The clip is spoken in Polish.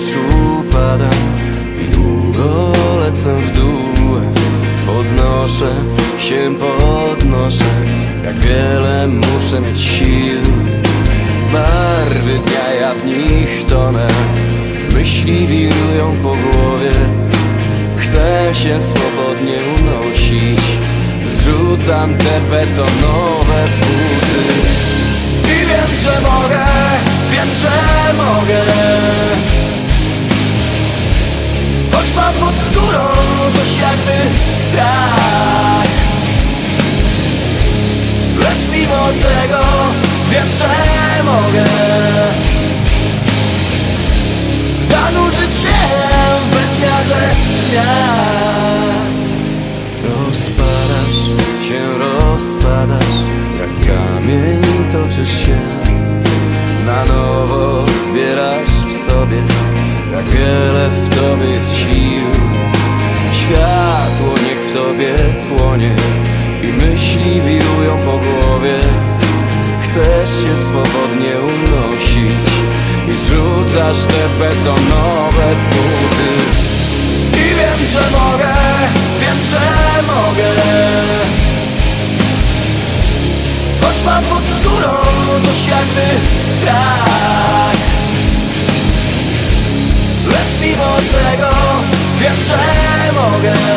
wciąż upadam i długo lecę w dół. Podnoszę się, podnoszę Jak wiele muszę mieć sił. Barwy dnia, ja w nich tonę Myśli wirują po głowie. Chcę się swobodnie unosić Zrzucam te betonowe buty. I wiem, że mogę, wiem, że mogę pod skórą coś jakby strach. Lecz mimo tego wiem, że mogę Zanurzyć się w bezmiarze dnia. Rozpadasz się, rozpadasz Jak kamień toczysz się. Na nowo zbierasz w sobie Jak wiele w jest sił. Światło niech w tobie płonie I myśli wirują po głowie. Chcesz się swobodnie unosić I zrzucasz te betonowe buty. I wiem, że mogę, wiem, że mogę. Choć mam pod skórą coś jakby strach mimo tego wiem, że mogę